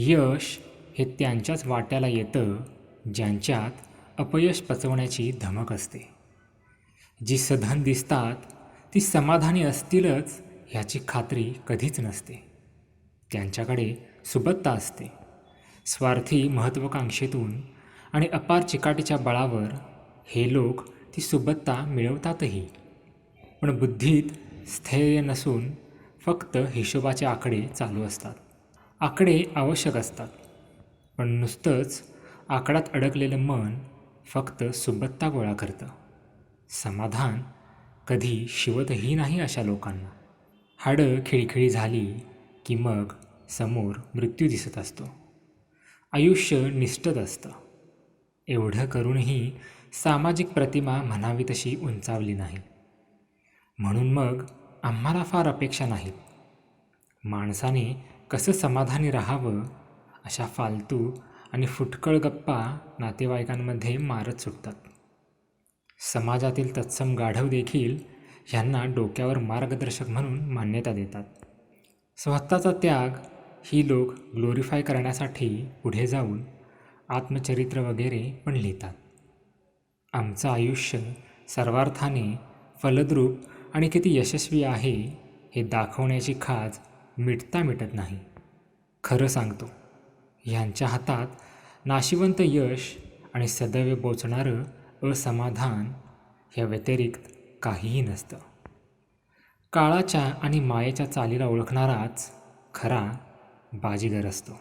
यश हे त्यांच्याच वाट्याला येतं ज्यांच्यात अपयश पचवण्याची धमक असते. जी सधन दिसतात ती समाधानी असतीलच ह्याची खात्री कधीच नसते. त्यांच्याकडे सुबत्ता असते. स्वार्थी महत्त्वाकांक्षेतून आणि अपार चिकाटीच्या बळावर हे लोक ती सुबत्ता मिळवतातही. पण बुद्धीत स्थैर्य नसून फक्त हिशोबाचे आकडे चालू असतात. आकडे आवश्यक असतात. पण नुसतंच आकडात अडकलेलं मन फक्त सुबत्ता गोळा करतं. समाधान कधी शिवतही नाही अशा लोकांना. हाडं खिळखिळी झाली की मग समोर मृत्यू दिसत असतो. आयुष्य निष्ठत असतं. एवढं करूनही सामाजिक प्रतिमा म्हणावी तशी उंचावली नाही. म्हणून मग आम्हाला फार अपेक्षा नाहीत. माणसाने कसं समाधानी राहावं अशा फालतू आणि फुटकळ गप्पा नातेवाईकांमध्ये मारत सुटतात. समाजातील तत्सम गाढव देखील ह्यांना डोक्यावर मार्गदर्शक म्हणून मान्यता देतात. स्वतःचा त्याग ही लोक ग्लोरीफाय करण्यासाठी पुढे जाऊन आत्मचरित्र वगैरे पण लिहितात. आमचं आयुष्य सर्वार्थाने फलद्रूप आणि किती यशस्वी आहे हे दाखवण्याची खाज मिटता मिटत नाही. खरं सांगतो ह्यांच्या हातात नाशिवंत यश आणि सदैव पोचणारं असमाधान ह्या व्यतिरिक्त काहीही नसतं. काळाच्या आणि मायेच्या चालीला ओळखणाराच खरा बाजीगर असतो.